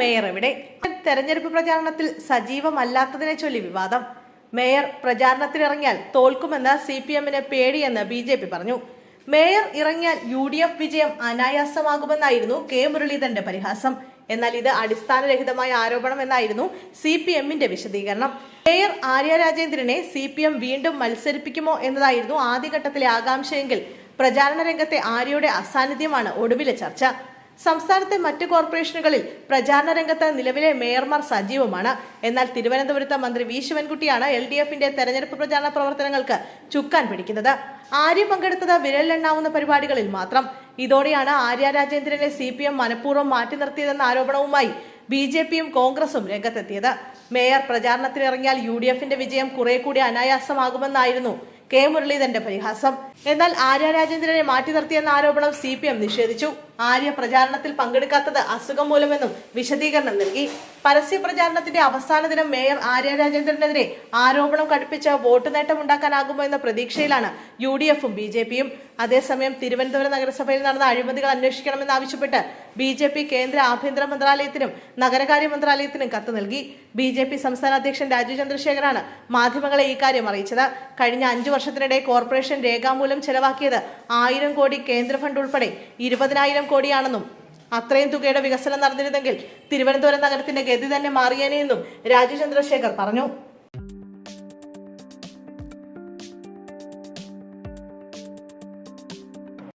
Mayor എവിടെ? തെരഞ്ഞെടുപ്പ് പ്രചാരണത്തിൽ സജീവമല്ലാത്തതിനെ ചൊല്ലി വിവാദം. മേയർ പ്രചാരണത്തിനിറങ്ങിയാൽ തോൽക്കുമെന്ന് സി പി എമ്മിന് പേടിയെന്ന് ബി ജെ പി പറഞ്ഞു. മേയർ ഇറങ്ങിയാൽ യു ഡി എഫ് വിജയം അനായാസമാകുമെന്നായിരുന്നു കെ മുരളീധരന്റെ പരിഹാസം. എന്നാൽ ഇത് അടിസ്ഥാനരഹിതമായ ആരോപണം എന്നായിരുന്നു സി പി എമ്മിന്റെ വിശദീകരണം. മേയർ ആര്യ രാജേന്ദ്രനെ സി പി എം വീണ്ടും മത്സരിപ്പിക്കുമോ എന്നതായിരുന്നു ആദ്യഘട്ടത്തിലെ ആകാംക്ഷയെങ്കിൽ പ്രചാരണ രംഗത്തെ ആര്യയുടെ അസാന്നിധ്യമാണ് ഒടുവിലെ ചർച്ച. സംസ്ഥാനത്തെ മറ്റ് കോർപ്പറേഷനുകളിൽ പ്രചാരണ രംഗത്ത് നിലവിലെ മേയർമാർ സജീവമാണ്. എന്നാൽ തിരുവനന്തപുരത്ത് മന്ത്രി വി ശിവൻകുട്ടിയാണ് എൽ ഡി എഫിന്റെ തെരഞ്ഞെടുപ്പ് പ്രചാരണ പ്രവർത്തനങ്ങൾക്ക് ചുക്കാൻ പിടിക്കുന്നത്. ആര്യ പങ്കെടുത്തത് വിരലിലെണ്ണാവുന്ന പരിപാടികളിൽ മാത്രം. ഇതോടെയാണ് ആര്യ രാജേന്ദ്രനെ സി പി എം മനഃപൂർവം മാറ്റി നിർത്തിയതെന്ന ആരോപണവുമായി ബി ജെ പിയും കോൺഗ്രസും രംഗത്തെത്തിയത്. മേയർ പ്രചാരണത്തിനിറങ്ങിയാൽ യു ഡി എഫിന്റെ വിജയം കുറെ കൂടി അനായാസമാകുമെന്നായിരുന്നു കെ മുരളീധരന്റെ പരിഹാസം. എന്നാൽ ആര്യ രാജേന്ദ്രനെ മാറ്റി നിർത്തിയെന്ന ആരോപണം സി പി എം നിഷേധിച്ചു. ആര്യ പ്രചാരണത്തിൽ പങ്കെടുക്കാത്തത് അസുഖം മൂലമെന്നും വിശദീകരണം നൽകി. പരസ്യ പ്രചാരണത്തിന്റെ അവസാന ദിനം മേയർ ആര്യ രാജേന്ദ്രനെതിരെ ആരോപണം കടുപ്പിച്ച് വോട്ട് നേട്ടം ഉണ്ടാക്കാനാകുമോ എന്ന പ്രതീക്ഷയിലാണ് യു ഡി എഫും ബി ജെ പിയും അതേസമയം തിരുവനന്തപുരം നഗരസഭയിൽ നടന്ന അഴിമതികൾ അന്വേഷിക്കണമെന്നാവശ്യപ്പെട്ട് ബി ജെ പി കേന്ദ്ര ആഭ്യന്തര മന്ത്രാലയത്തിനും നഗരകാര്യ മന്ത്രാലയത്തിനും കത്ത് നൽകി. ബി ജെ പി സംസ്ഥാന അധ്യക്ഷൻ രാജീവ് ചന്ദ്രശേഖരാണ് മാധ്യമങ്ങളെ ഇക്കാര്യം അറിയിച്ചത്. കഴിഞ്ഞ അഞ്ചു വർഷത്തിനിടെ കോർപ്പറേഷൻ രേഖാമൂലം ചെലവാക്കിയത് ആയിരം കോടി കേന്ദ്ര ഫണ്ട് ഉൾപ്പെടെ ഇരുപതിനായിരം കോടിയാണെന്നും അത്രയും തുകയുടെ വികസനം നടന്നിരുന്നെങ്കിൽ തിരുവനന്തപുരം നഗരത്തിന്റെ ഗതി തന്നെ മാറിയേനെയെന്നും രാജീവ് ചന്ദ്രശേഖർ പറഞ്ഞു.